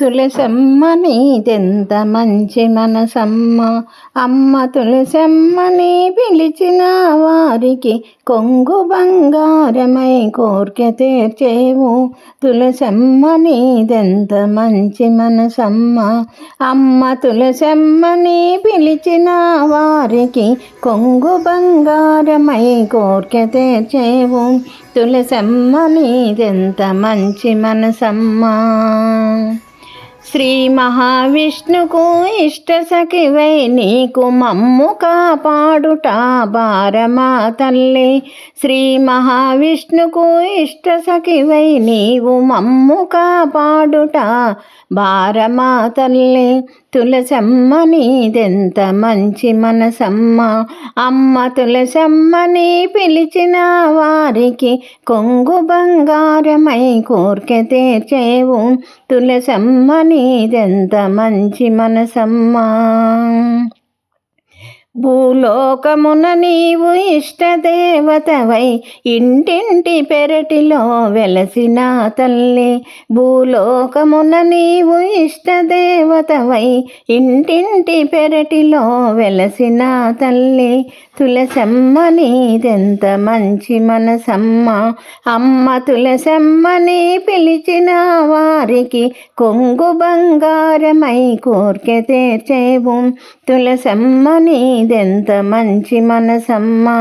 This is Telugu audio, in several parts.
తులసమ్మ నీదెంత మంచి మనసమ్మ? అమ్మ తులసమ్మని పిలిచిన వారికి కొంగు బంగారమై కోర్కె తీర్చేవు. తులసమ్మ నీదెంత మంచి మనసమ్మ? అమ్మ తులసమ్మని పిలిచిన వారికి కొంగు బంగారమై కోర్కె తీర్చేవు. తులసమ్మ నీదెంత మంచి మనసమ్మా? శ్రీ మహావిష్ణుకు ఇష్ట సఖివై నీకు మమ్ము కాపాడుట భారమా తల్లి. శ్రీ మహావిష్ణుకు ఇష్ట సఖివై నీవు మమ్ము కాపాడుట భారమా తల్లి. తులసమ్మ నీదెంత మంచి మనసమ్మ. అమ్మ తులసమ్మని పిలిచిన వారికి కొంగు బంగారమై కోర్కె తీర్చేవు. తులసమ్మ నీదెంత మంచి మనసమ్మా. భూలోకమున నీవు ఇష్టదేవతవై ఇంటింటి పెరటిలో వెలసిన తల్లి. భూలోకమున నీవు ఇష్టదేవతవై ఇంటింటి పెరటిలో వెలసిన తల్లి. తులసమ్మ నీదెంత మంచి మనసమ్మ. అమ్మ తులసమ్మని పిలిచిన వారికి కొంగు బంగారమై కోర్కె తీర్చేవు. తులసమ్మ నీదెంత మంచి మనసమ్మా?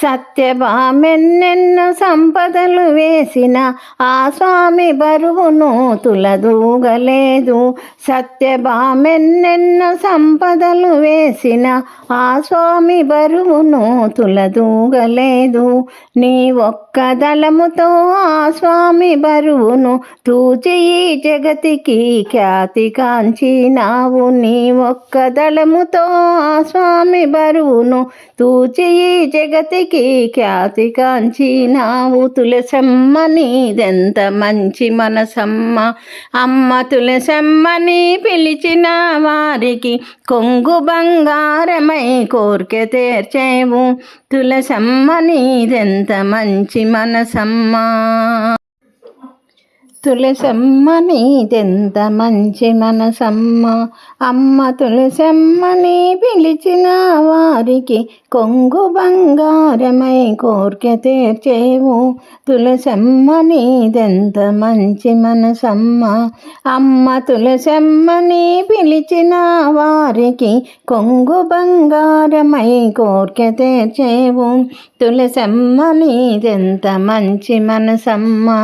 సత్యభామెన్నెన్నో సంపదలు వేసిన ఆ స్వామి బరువును తులదూగలేదు. సత్యభామెన్నెన్నో సంపదలు వేసిన ఆ స్వామి బరువును తులదూగలేదు. నీ ఒక్క దళముతో ఆ స్వామి బరువును తూచి ఈ జగతికి ఖ్యాతి కాంచినావు. నీ ఒక్క దళముతో ఆ స్వామి బరువును తూచి ఈ జగతికి ఖ్యాతి కాంచినావు తులసమ్మ నీదెంత మంచి మనసమ్మ. అమ్మ తులసమ్మని పిలిచిన వారికి కొంగు బంగారమై కోరిక తీర్చేవు. తులసమ్మ నీదెంత మంచి మనసమ్మా. తులసమ్మ నీదెంత మంచి మనసమ్మ? అమ్మ తులసమ్మని పిలిచిన వారికి కొంగు బంగారమై కోర్కె తీర్చేవు. తులసమ్మ నీదెంత మంచి మనసమ్మ? అమ్మ తులసమ్మని పిలిచిన వారికి కొంగు బంగారమై కోర్కె తీర్చేవు. తులసమ్మ నీదెంత మంచి మనసమ్మా?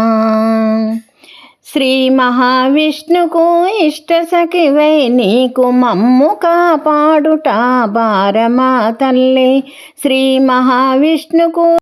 శ్రీ మహావిష్ణుకు ఇష్ట సఖివై నీకు మమ్ము కాపాడుట భారమా తల్లి. శ్రీ మహావిష్ణుకు